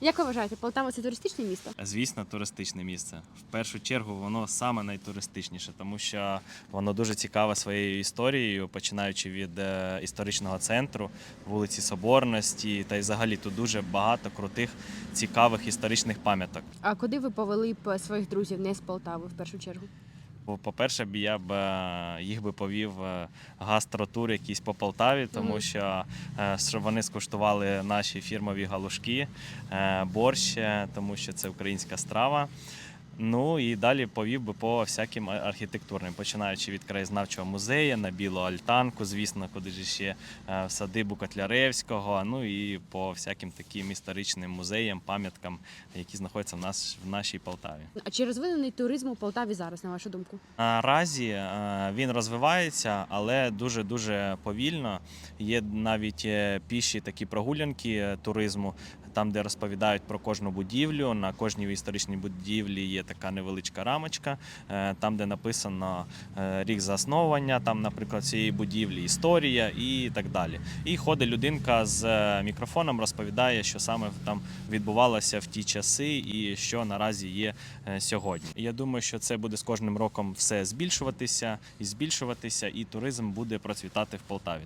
Як ви вважаєте, Полтава це туристичне місто? Звісно, туристичне місце. В першу чергу воно саме найтуристичніше, тому що воно дуже цікаве своєю історією, починаючи від е, історичного центру, вулиці Соборності, та й взагалі тут дуже багато крутих, цікавих історичних пам'яток. А куди ви повели б своїх друзів не з Полтави в першу чергу? Бо, По-перше, б я б е, їх би повів е, гастротур якийсь по Полтаві, тому що е, щоб вони скуштували наші фірмові галушки, е, борщ, е, тому що це українська страва. Ну і далі повів би по всяким архітектурним, починаючи від краєзнавчого музею на Білу Альтанку, звісно, куди ж ще е, в садибу Котляревського, ну і по всяким таким історичним музеям, пам'яткам, які знаходяться в нас в нашій Полтаві. А чи розвинений туризм у Полтаві зараз, на вашу думку? Наразі е, він розвивається, але дуже дуже повільно. Є навіть е, піші такі прогулянки туризму, там, де розповідають про кожну будівлю. На кожній історичній будівлі є така невеличка рамочка, е, там, де написано е, рік засновування, там, наприклад, цієї будівлі, історія і так далі. І ходить людинка з е, мікрофоном, розповідає, що саме там відбувалося в ті часи і що наразі є сьогодні. Я думаю, що це буде з кожним роком все збільшуватися і збільшуватися, і туризм буде процвітати в Полтаві.